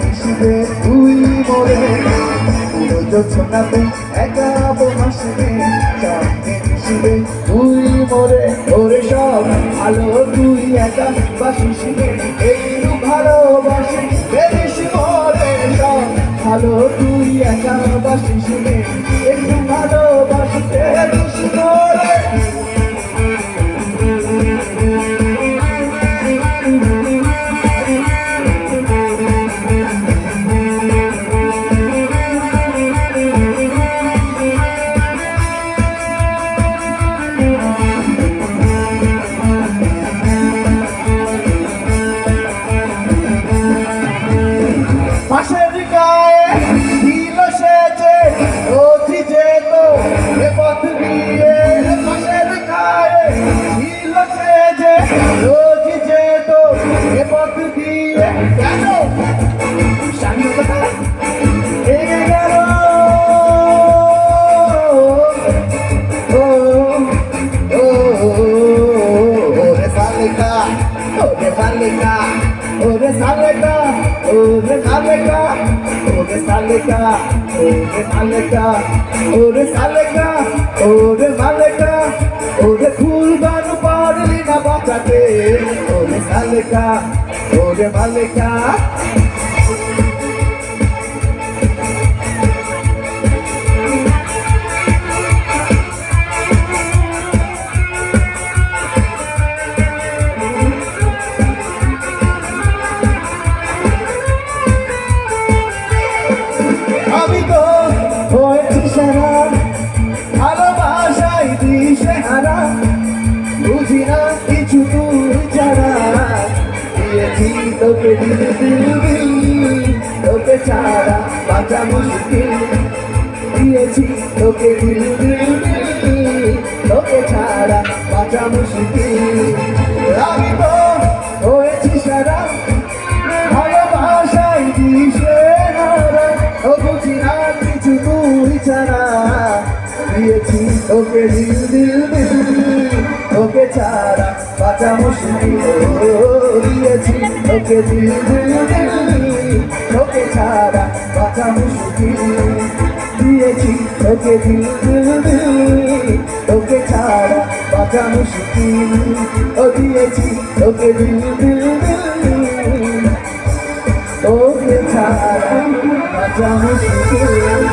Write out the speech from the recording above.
মিশবে তুই মরে পুরো যোজনাতে একাবো হাসবে চাঁদে মিশবে তুই মরে ওরে সব ভালো তুই একা বাসিস একটু ভালোবাসি বেশি মরে সব ভালো তুই একা বাসিস सालका ওরে মালিকা। তোকে তোকে ছাড়া বাঁচা মুশকিল দিয়েছি তোকে দিল তোকে ছাড়া বাঁচা মুশকিল আমি তো হয়েছি সারা ভালোবাসাই দিশে ও বুঝি না কিছু তুই ছাড়া দিয়েছি তোকে দিল দিল দিল তোকে ছাড়া বাঁচা মুশকিল দিয়েছি। তোকে তোকে ছাড়া বাঁচা মুশকিল। দিয়েছি তোকে তোকে ছাড়া বাঁচা মুশকিল। ও, দিয়েছি তোকে দিল দিল তোকে ছাড়া বাঁচা মুশকিল।